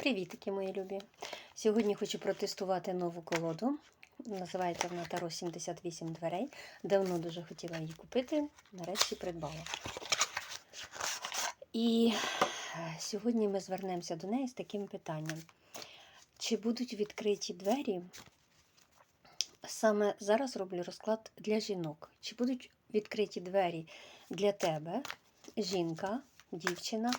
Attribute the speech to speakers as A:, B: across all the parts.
A: Привітики, мої любі! Сьогодні хочу протестувати нову колоду. Називається вона Таро 78 дверей. Давно дуже хотіла її купити, нарешті придбала. І е, сьогодні ми звернемося до неї з таким питанням: чи будуть відкриті двері? Саме зараз роблю розклад для жінок. Чи будуть відкриті двері для тебе, жінка, дівчина?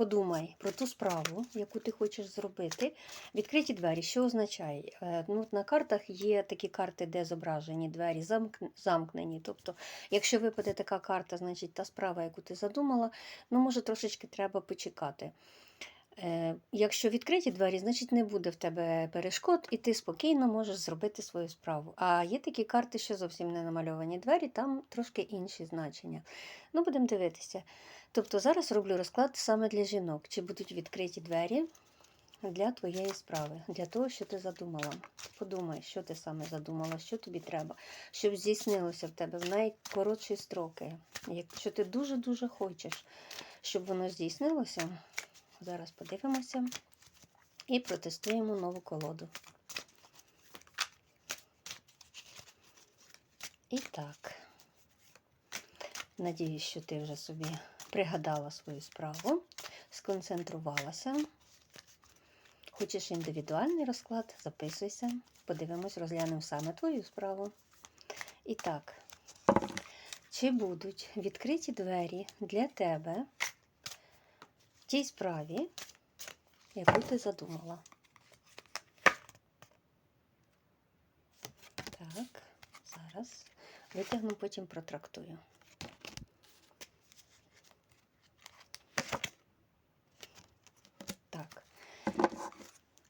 A: Подумай про ту справу, яку ти хочеш зробити. Відкриті двері, що означає? Е, Ну, на картах є такі карти, де зображені двері замк- замкнені. Тобто, якщо випаде така карта, значить та справа, яку ти задумала, ну, може, трошечки треба почекати. Е, Якщо відкриті двері, значить не буде в тебе перешкод, і ти спокійно можеш зробити свою справу. А є такі карти, що зовсім не намальовані двері, там трошки інші значення. Ну, будемо дивитися. Тобто зараз роблю розклад саме для жінок, чи будуть відкриті двері для твоєї справи, для того, що ти задумала. Подумай, що ти саме задумала, що тобі треба, щоб здійснилося в тебе в найкоротші строки. Якщо ти дуже-дуже хочеш, щоб воно здійснилося, зараз подивимося і протестуємо нову колоду. І так, надіюсь, що ти вже собі пригадала свою справу, сконцентрувалася. Хочеш індивідуальний розклад, записуйся, подивимось, розглянемо саме твою справу. І так, чи будуть відкриті двері для тебе тій справі, яку ти задумала? Так, зараз витягну, потім протрактую. Так.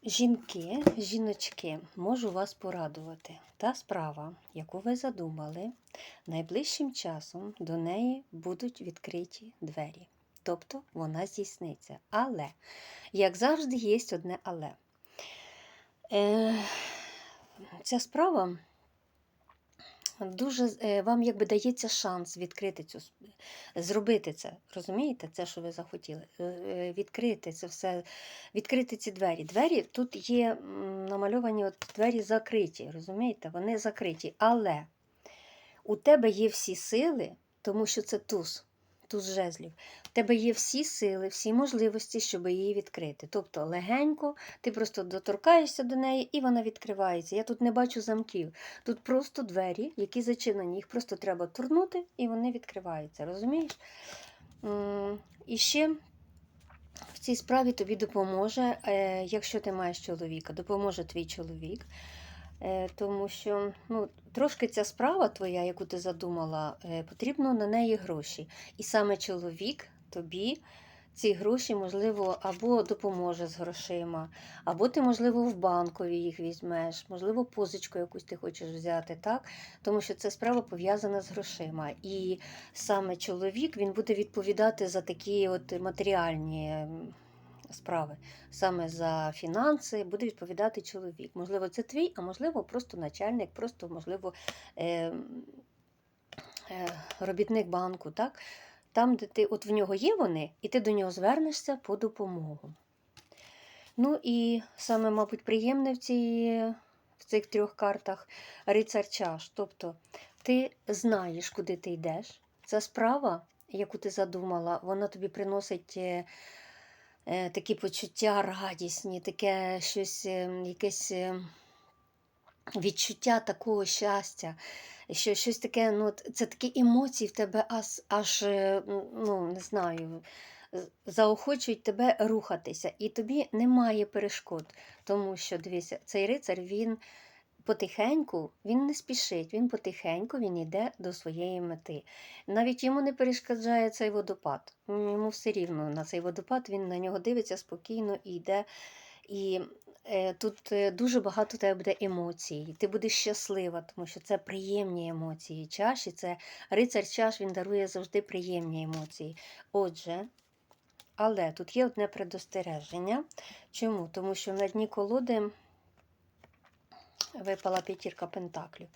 A: Жінки, жіночки, можу вас порадувати. Та справа, яку ви задумали, найближчим часом до неї будуть відкриті двері. Тобто вона здійсниться. Але, як завжди, є одне але. Е, ця справа дуже е, вам якби дається шанс відкрити цю зробити це. Розумієте, це, що ви захотіли? Е, е, Відкрити це все, відкрити ці двері. Двері тут є намальовані от двері закриті, розумієте? Вони закриті. Але у тебе є всі сили, тому що це туз, туз жезлів. У тебе є всі сили, всі можливості, щоб її відкрити. Тобто легенько, ти просто доторкаєшся до неї і вона відкривається. Я тут не бачу замків. Тут просто двері, які зачинені. Їх просто треба турнути і вони відкриваються. Розумієш? І ще в цій справі тобі допоможе, е, якщо ти маєш чоловіка, допоможе твій чоловік. Е, Тому що ну, трошки ця справа твоя, яку ти задумала, е, потрібно на неї гроші. І саме чоловік тобі ці гроші, можливо, або допоможе з грошима, або ти, можливо, в банкові їх візьмеш, можливо, позичку якусь ти хочеш взяти, так? Тому що ця справа пов'язана з грошима. І саме чоловік він буде відповідати за такі от матеріальні справи. Саме за фінанси буде відповідати чоловік. Можливо, це твій, а можливо, просто начальник, просто, можливо, е, е, робітник банку. так? Там, де ти, от в нього є вони, і ти до нього звернешся по допомогу. Ну і саме, мабуть, приємне в, цій, в цих трьох картах рицар чаш. Тобто ти знаєш, куди ти йдеш. Ця справа, яку ти задумала, вона тобі приносить е, такі почуття радісні, таке щось, е, якесь е, відчуття такого щастя. Що щось таке, ну, це такі емоції в тебе аж, аж е, ну, не знаю, заохочують тебе рухатися. І тобі немає перешкод. Тому що, дивися, цей рицар, він потихеньку, він не спішить, він потихеньку він йде до своєї мети. Навіть йому не перешкоджає цей водопад. Йому все рівно на цей водопад, він на нього дивиться спокійно і йде. І е, тут е, дуже багато тебе буде емоцій. Ти будеш щаслива, тому що це приємні емоції. Чаші, це рицар чаш, він дарує завжди приємні емоції. Отже, але тут є одне предостереження. Чому? Тому що на дні колоди випала п'ятірка пентаклів.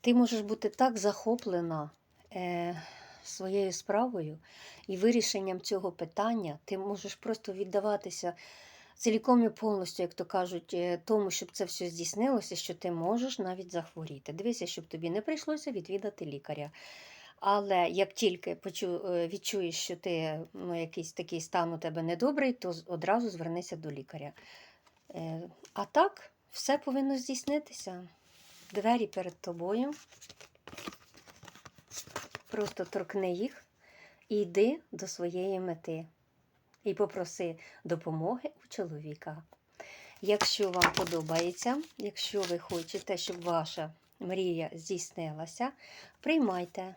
A: Ти можеш бути так захоплена е, своєю справою і вирішенням цього питання ти можеш просто віддаватися ціліком і повністю, як то кажуть, е, тому, щоб це все здійснилося, що ти можеш навіть захворіти. Дивися, щоб тобі не прийшлося відвідати лікаря. Але як тільки е, відчуєш, що ти ну, якийсь такий стан у тебе недобрий, то одразу звернися до лікаря. Е, А так, все повинно здійснитися. Двері перед тобою. Просто торкни їх і йди до своєї мети. І попроси допомоги у чоловіка. Якщо вам подобається, якщо ви хочете, щоб ваша мрія здійснилася, приймайте